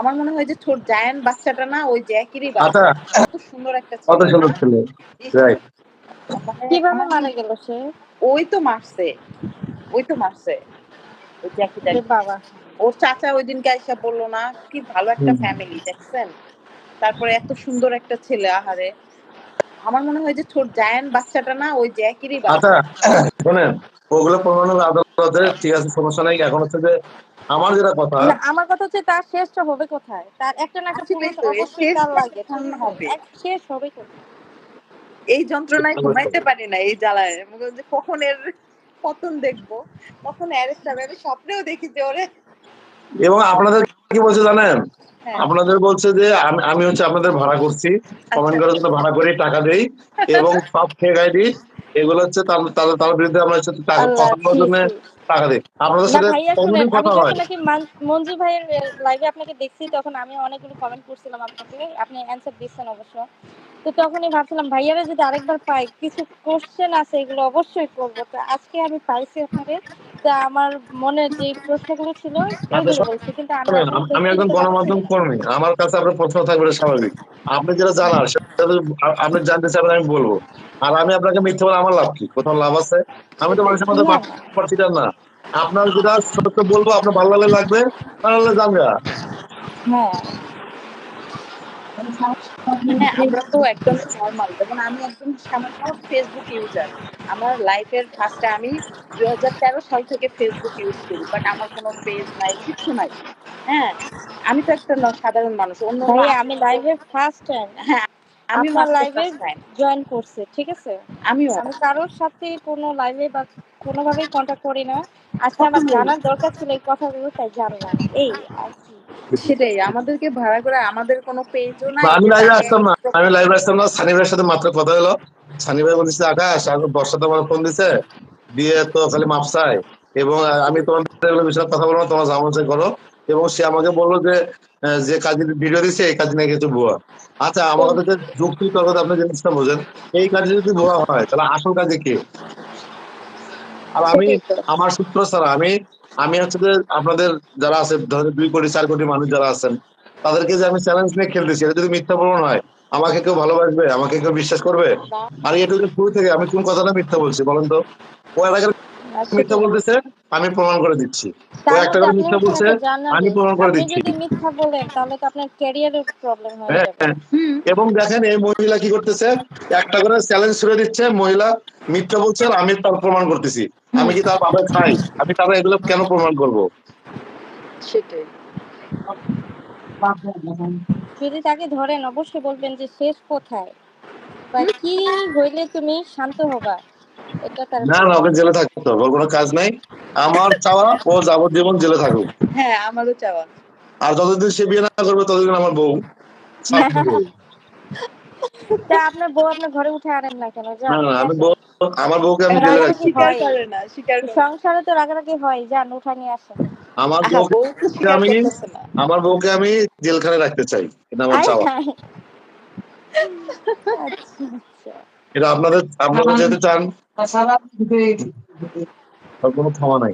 আমার মনে হয় যে ছোট জায়ান্ট বাচ্চাটা না ওই জ্যাকিরই আচ্ছা। বাচ্চা কত সুন্দর একটা কত ছেলে। সুন্দর না? ছিল। রাইট কীভাবে মারা গেল সে? ওই তো মারছে। ওই তো মারছে। ওই জ্যাকিটা এ বাবা। ওর চাচা ওই দিনকে এসে বলল না কি ভালো একটা ফ্যামিলি দেখছেন? তারপরে এত সুন্দর একটা ছেলে আহারে। আমার মনে হয় যে ছোট জায়ান্ট বাচ্চাটা না ওই জ্যাকিরই আচ্ছা বাচ্চা শোনেন ওগুলো প্রমাণ আদালতে ঠিক আছে সমস্যা নাই। এখন হচ্ছে যে আমার যেটা কথা না, আমার কথা হচ্ছে তার শেষটা হবে কোথায়? তার একটা না একটা পুলিশ তো, অবশ্যই তার লাগে হবে? শেষ হবে কোথায়? এই যন্ত্রণায় ঘুমাইতে পারি না এই জ্বালায়। যে কখন এর পতন দেখব? কখন অ্যারেস্ট হবে? আমি স্বপ্নেও দেখি যে ওরে এবং আপনাদের কি বলছে জানেন? হ্যাঁ। আপনাদের বলছে যে আমি আমি হচ্ছে আপনাদের ভাড়া করছি। কমেন্ট করার জন্য ভাড়া করি টাকা দেই। এবং সব ফেক দিই। এগুলো হচ্ছে তার- তাদের বিরুদ্ধে আমরা হচ্ছে টাকা আল্লাহ, কথা বলার জন্য। টাকা দিই আপনাদের সাথে কথা হয়। নাকি মঞ্জু ভাইয়ের লাইভে আপনাকে দেখছি তখন আমি অনেকগুলো কমেন্ট করছিলাম আপনাকে। আপনি অ্যান্সার দিচ্ছেন অবশ্য। তো তখনই ভাবছিলাম ভাইয়ারা যদি আরেকবার পাই কিছু কোশ্চেন আছে এগুলো অবশ্যই করব। তো আজকে আমি পাইছি আপনাকে তা আমার মনে যে প্রশ্নগুলো ছিল কিন্তু আমি একজন গণমাধ্যম কর্মী। আমার কাছে আপনার প্রশ্ন থাকবে স্বাভাবিক। আপনি যেটা জানার সেটা আপনি জানতে আমি বলব। আর আমি আপনাকে মিথ্যে বলে আমার লাভ কি? কোথাও লাভ আছে? আমি তো মানুষের মধ্যে। না। আপনার যেটা সত্য বলব আপনার ভালো লাগলে লাগবে ভালো লাগলে জানবে হ্যাঁ। আমরা তো একদম নর্মাল যেমন আমি একদম সামান্য ফেসবুক ইউজার আমার লাইফের ফার্স্টে আমি দুই হাজার তেরো সাল থেকে ফেসবুক ইউজ করি বাট আমার কোনো পেজ নাই কিছু নাই। হ্যাঁ আমি তো একটা ন- সাধারণ মানুষ অন্য আমি লাইভে ফার্স্ট টাইম হ্যাঁ আমি লাইভে লাইভে জয়েন করছি ঠিক আছে? আমিও। আমি কারোর সাথে কোনো লাইভে বা কোনোভাবেই কন্ট্যাক্ট করি না। আজকে আমার জানার দরকার ছিল এই কথাগুলো তাই জানলাম। এই আর কি। সেটাই আমাদেরকে ভাড়া করে আমাদের কোনো পেজও নাই। আমি লাইভে আসতাম না। আমি লাইভে আসতাম না সানি ভাইয়ের সাথে মাত্র কথা হলো। সানি ভাই বলছে আকাশ আমার ফোন দিছে। দিয়ে তো খালি মাপসায় এবং আমি তোমাদের বিষয়ে কথা বলব তোমরা করো। এবং সে আমাকে বলল যে যে কাজের ভিডিও দিছে এই কাজ নাকি কিছু ভুয়া। আচ্ছা আমার কাছে যে যুক্তি তর্ক আপনি জিনিসটা বোঝেন এই কাজে যদি ভুয়া হয় তাহলে আসল কাজে কি? আর আমি আমার সূত্র ছাড়া আমি আমি হচ্ছে যে আপনাদের যারা আছে ধরেন দুই কোটি চার কোটি মানুষ যারা আছেন তাদেরকে যে আমি চ্যালেঞ্জ নিয়ে খেলতেছি এটা যদি মিথ্যা প্রমাণ হয় আমাকে কেউ ভালোবাসবে আমাকে কেউ বিশ্বাস করবে? আর এটা শুরু থেকে আমি কোন কথাটা মিথ্যা বলছি বলেন তো? ও আচ্ছা, মিথ্যা বলতেছে আমি প্রমাণ করে দিচ্ছি। ও একটা করে মিথ্যা বলছে আমি প্রমাণ করে দিচ্ছি। যদি মিথ্যা বলেন তাহলে তো আপনার ক্যারিয়ারের প্রবলেম হয়ে হ্যাঁ, যাবে। হ্যাঁ। এবং দেখেন এই মহিলা কি করতেছে? একটা করে চ্যালেঞ্জ ছুড়ে দিচ্ছে মহিলা মিথ্যা বলছে আর আমি তার প্রমাণ করতেছি। আমি কি তার বাবা খাই? আমি তারা এগুলো কেন প্রমাণ করব? সেটাই। যদি তাকে ধরেন অবশ্যই বলবেন যে শেষ কোথায়? বা কি হইলে তুমি শান্ত হবা? না না ওকে জেলে থাকতে হবে ওর কোনো কাজ নাই। আমার চাওয়া ও যাবজ্জীবন জেলে থাকুক। হ্যাঁ আমারও চাওয়া। আর যতদিন সে বিয়ে না করবে ততদিন আমার বউ। তা আপনার বউ আপনার ঘরে উঠে আনেন না কেন? না না আমি বউ আমার বউকে আমি জেলে রাখছি। স্বীকার করে না স্বীকার সংসারে তো রাগারাগি হয় যান উঠা নিয়ে আসেন। আমার বউকে বউ আমি আমার বউকে আমি জেলখানে রাখতে চাই এটা আমার চাওয়া। আচ্ছা আচ্ছা। এটা আপনাদের আপনারা যেতে চান। কোনো ক্ষমা নাই।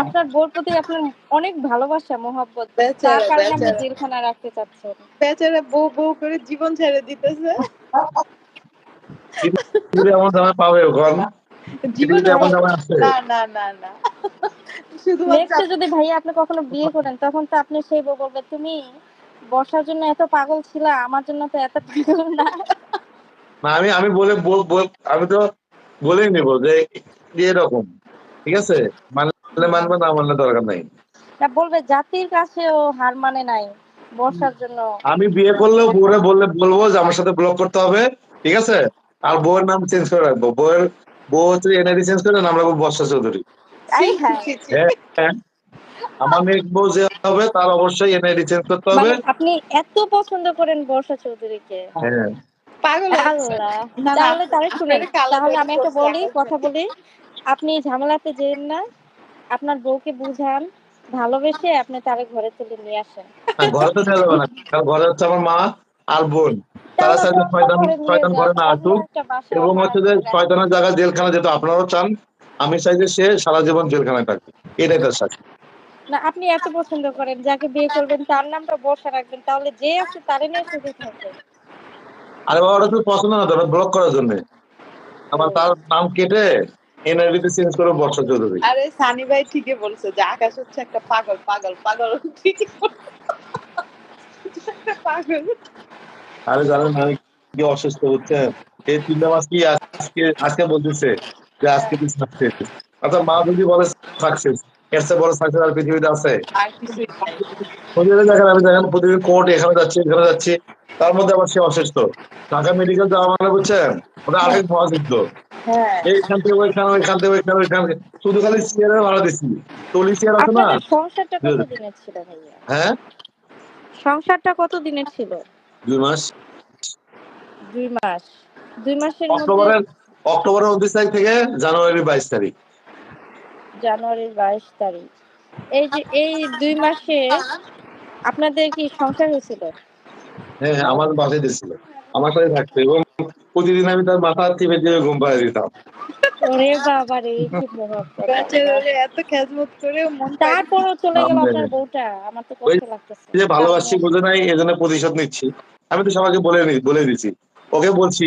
আপনার বউর প্রতি আপনার অনেক ভালোবাসা মোহাব্বত। তার কারণে আপনি জেলখানা রাখতে চাচ্ছেন। বেচারা বউ বউ করে জীবন ছেড়ে দিতেছে। পাবে ওখান জীবন না না না না। শুধুমাত্র নেক্সটে যদি ভাইয়া আপনি কখনো বিয়ে করেন তখন তো আপনি সেই বউ বলবে তুমি বসার জন্য এত পাগল ছিল আমার জন্য তো এত পাগল না। না আমি আমি বল- আমি তো বলেই নেব যে এরকম ঠিক আছে? মানলে মানবে না মানলে দরকার নাই। না বলবে জাতির কাছে হার মানে নাই বসার জন্য। আমি বিয়ে করলেও বউরে বললে বলব যে আমার সাথে ব্লক করতে হবে ঠিক আছে? আর বউয়ের নাম চেঞ্জ করে রাখব। বউয়ের বউ হচ্ছে এনআইডি চেঞ্জ করে নাম রাখব বর্ষা চৌধুরী। হ্যাঁ। হ্যাঁ, হ্যাঁ। আমার মেয়ে বউ যে হবে তার অবশ্যই এনআইডি চেঞ্জ করতে হবে। মানে আপনি এত পছন্দ করেন বর্ষা চৌধুরীকে। হ্যাঁ। পাগল আল্লাহ। তাহলে তাহলে শুনেন তাহলে আমি একটা বলি কথা বলি। আপনি ঝামেলাতে যেন না আপনার বউকে বুঝান ভালোবেসে আপনি তারে ঘরে তুলে নিয়ে আসেন। ঘরে তো যাবে না ঘরে হচ্ছে আমার মা আর বোন। তারা শয়তান শয়তান করে না আসুক। এবং হচ্ছে যে শয়তানের জায়গায় জেলখানা যেহেতু আপনারাও চান আমি চাই যে সে সারা জীবন জেলখানায় থাকবে। এটাই তার শাস্তি না আপনি এত পছন্দ করেন যাকে বিয়ে করবেন তার নামটা বর্ষা রাখবেন তাহলে যে আছে তারে নিয়ে সুখে থাকবে। আরে বাবা ওটা তুই পছন্দ না তোরা ব্লক করার জন্য। আমার তার নাম কেটে এনআইডিতে চেঞ্জ করে বর্ষা চৌধুরী। আরে সানি ভাই ঠিকই বলছে যে আকাশ হচ্ছে একটা পাগল পাগল পাগল। ঠিকই পাগল। আরে জানেন আমি কি অসুস্থ হচ্ছে এই তিনটা মাস কি আজকে আজকে বলতেছে যে আজকে তুই সাকসেস অর্থাৎ মা যদি বলে সাকসেস এর চেয়ে বড় সাকসেস আর পৃথিবীতে আছে। প্রতিদিন দেখেন আমি দেখেন প্রতিদিন কোর্ট এখানে যাচ্ছি এখানে যাচ্ছি। তার মধ্যে আবার সে অসুস্থ। ঢাকা মেডিকেল যাওয়া মানে বুঝছেন? ওটা আরেক মহাযুদ্ধ হ্যাঁ। এইখান থেকে ওইখানে ওইখান থেকে ওইখানে ওইখানে। শুধু খালি ভাড়া দিচ্ছি। টলি চেয়ার আছে না? হ্যাঁ? সংসারটা কত দিনের ছিল? দুই মাস। দুই মাস। দুই মাসের অক্টোবরের অক্টোবরের উনত্রিশ তারিখ থেকে জানুয়ারির বাইশ তারিখ। জানুয়ারির বাইশ তারিখ। এই যে এই দুই মাসে আপনাদের কি সংসার হয়েছিল? হ্যাঁ আমার বাসায় দিচ্ছিল আমার সাথে থাকতো এবং প্রতিদিন আমি তার মাথা টিপে দিয়ে ঘুম পাড়িয়ে দিতাম। ওরে বাবা রে কি প্রভাব। পড়ে। ব্যাচেলরে এত খেজমত করে তারপরও চলে গেল আপনার বউটা আমার তো কষ্ট লাগতেছে। যে ভালোবাসি বোঝে নাই এই জন্য প্রতিশোধ নিচ্ছি। আমি তো সবাইকে বলে নি বলে দিছি। ওকে বলছি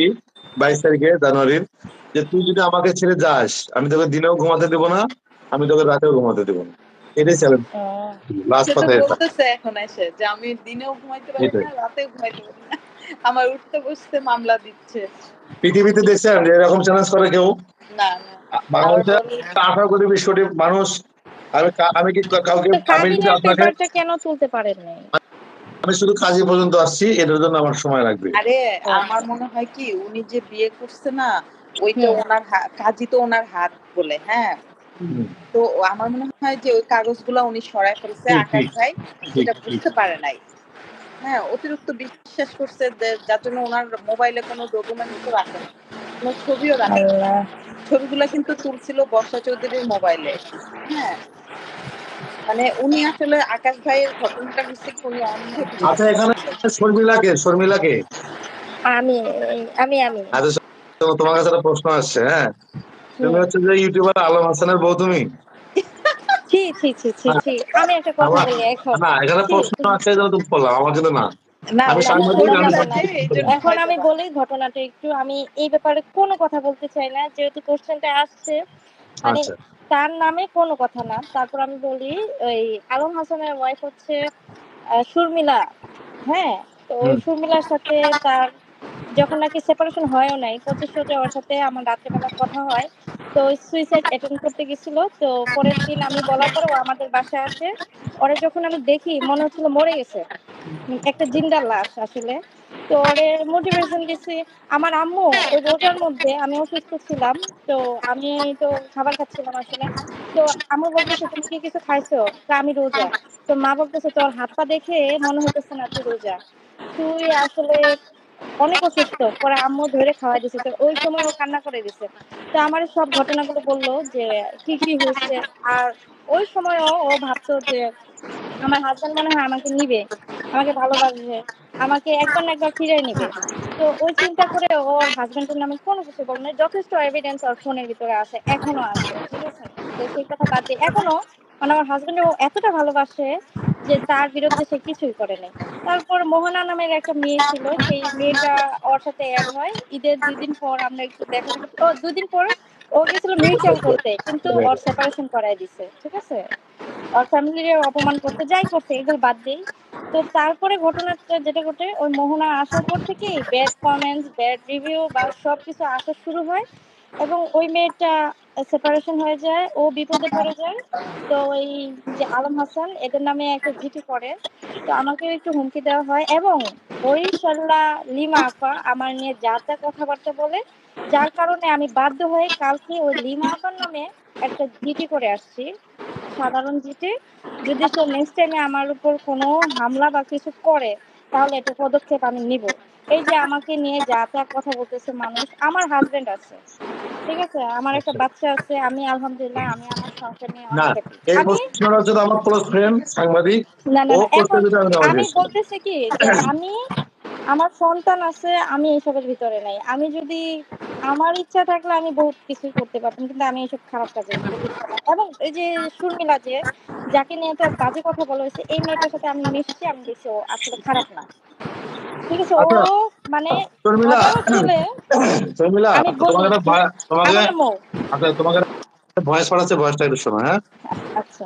বাইশ তারিখে জানুয়ারির যে তুই যদি আমাকে ছেড়ে যাস আমি তোকে দিনেও ঘুমাতে দেবো না আমি তোকে রাতেও ঘুমাতে দেবো না। এটাই চ্যালেঞ্জ লাস্ট সেটা কথা বলতেছে এখন এসে যে আমি দিনেও ঘুমাইতে পারি না রাতেও ঘুমাইতে পারি না। আমার উঠতে বসতে মামলা দিচ্ছে। পৃথিবীতে দেখছেন যে এরকম চ্যালেঞ্জ করে কেউ? না না। বাংলাদেশে আঠারো কোটি বিশ কোটি মানুষ আমি আমি কি কাউকে আমি যদি আপনাকে কেন তুলতে পারেন নাই? আমি শুধু কাজে পর্যন্ত আসছি এটার জন্য আমার সময় লাগবে। আরে আমার মনে হয় কি উনি যে বিয়ে করছে না ওইটা। ওনার কাজই তো ওনার হাত বলে হ্যাঁ? তো আমার মনে হয় যে ওই কাগজগুলো উনি সরায় ফেলছে আকাশ ভাই সেটা বুঝতে পারে নাই। হ্যাঁ অতিরিক্ত বিশ্বাস করছে যার জন্য ওনার মোবাইলে কোনো ডকুমেন্ট রাখে না কোনো ছবিও রাখে। ছবিগুলো কিন্তু তুলছিল বর্ষা চৌধুরীর মোবাইলে হ্যাঁ। মানে উনি আসলে আকাশ ভাইয়ের ঘটনাটা হচ্ছে অন্ধ আচ্ছা এখানে শর্মিলাকে শর্মিলাকে? আমি আমি আমি। আচ্ছা তোমার কাছে একটা প্রশ্ন আসছে হ্যাঁ? তুমি হচ্ছে যে ইউটিউবার আলম হাসানের বউ তুমি? ছি ছি ছি ছি ছি। আমি একটা কথা বলি এখন। না এখানে প্রশ্ন আছে জন্য তুমি বললাম আমার না। না আমি ওনার সাংবাদিক, শোনা আমি যাচ্ছে, এই জন্য এখন আমি বলি ঘটনাটা একটু আমি এই ব্যাপারে কোনো কথা বলতে চাই না যেহেতু কোশ্চেনটা আসছে মানে আচ্ছা। তার নামে কোনো কথা না। তারপর আমি বলি ওই আলম হাসানের ওয়াইফ হচ্ছে শর্মিলা। হ্যাঁ তো শর্মিলার সাথে তার যখন নাকি সেপারেশন হয়ও নাই পঁচিশ ওর সাথে আমার রাত্রেবেলা কথা হয় তো সুইসাইড অ্যাটেন্ড করতে গেছিল, তো পরের দিন আমি বলার পর আমাদের বাসায় আসে। ওরে যখন আমি দেখি, মনে হচ্ছিল মরে গেছে। একটা জিন্দার লাশ আসলে। তো ওরে মোটিভেশন দিছি। আমার আম্মু ওই রোজার মধ্যে আমি অসুস্থ ছিলাম, তো আমি তো খাবার খাচ্ছিলাম আসলে। তো আম্মু বলতেছে, তুমি কি কিছু খাইছো? তো আমি রোজা। তো মা বলতেছে, তোর হাত পা দেখে মনে হইতেছে না তুই রোজা। তুই আসলে অনেক অসুস্থ, পরে আম্মু ধরে খাওয়াই দিছে। তো ওই সময় ও কান্না করে দিছে। তো আমার সব ঘটনাগুলো বলল যে, কি কি হয়েছে? আর ওই সময়ও ও ভাবতো যে, আমার হাজবেন্ড মনে হয় আমাকে নিবে, আমাকে ভালোবাসবে, আমাকে একবার না একবার ফিরে নিবে। তো ওই চিন্তা করে ও হাজবেন্ডের নামে কোনো কিছু বলে না যথেষ্ট এভিডেন্স ওর ফোনের ভিতরে আছে, এখনও আছে, ঠিক আছে? তো সেই কথা বাদ দিয়ে, এখনও মানে আমার হাজবেন্ড ও এতটা ভালোবাসে যে তার বিরুদ্ধে সে কিছুই করে নাই। তারপর মোহনা নামের একটা মেয়ে ছিল সেই মেয়েটা ওর সাথে অ্যাড হয়। ঈদের দুই দিন পর আমরা একটু দেখা ও দুদিন পর ও গেছিল মিউচুয়াল করতে কিন্তু ওর সেপারেশন করাই দিছে ঠিক আছে? ওর ফ্যামিলির অপমান করতে যাই করতে এগুলো বাদ দেই। তো তারপরে ঘটনাটা যেটা ঘটে ওই মোহনা আসার পর থেকেই ব্যাড কমেন্টস ব্যাড রিভিউ বা সব কিছু আসা শুরু হয়। এবং ওই মেয়েটা সেপারেশন হয়ে যায়, ও বিপদে পড়ে যায়। তো ওই যে আলম হাসান, এদের নামে একটা জিটি করে তো আমাকে একটু হুমকি দেওয়া হয়। এবং বরিশাল্লা লিমা আপা আমার নিয়ে যা যা কথাবার্তা বলে, যার কারণে আমি বাধ্য হয়ে কালকে ওই লিমা আপার নামে একটা জিটি করে আসছি। সাধারণ জিটি যদি সে নেক্সট টাইমে আমার উপর কোনো হামলা বা কিছু করে, তাহলে এটা পদক্ষেপ আমি নিব। এই যে আমাকে নিয়ে যা তা কথা বলতেছে মানুষ আমার হাজবেন্ড আছে ঠিক আছে? আমার একটা বাচ্চা আছে আমি আলহামদুলিল্লাহ আমি আমার সংসার নিয়ে অনেক এই মুসলিমরা যদি আমার ক্লোজ ফ্রেন্ড সাংবাদিক না না আমি বলতেছি কি আমি আমার সন্তান আছে আমি এইসবের ভিতরে নাই। আমি যদি আমার ইচ্ছা থাকলে আমি বহুত কিছু করতে পারতাম কিন্তু আমি এইসব খারাপ কাজে এবং এই যে শর্মিলা যে যাকে নিয়ে তো বাজে কথা বলা হয়েছে এই মেয়েটার সাথে আমি মিশছি আমি দেখছি আসলে খারাপ না। ঠিক আছে আচ্ছা, ও মানে আচ্ছা, তোমাকে তোমাকে আচ্ছা, ভয়েস পাঠাচ্ছে ভয়েসটা একটু শোনো হ্যাঁ? আচ্ছা।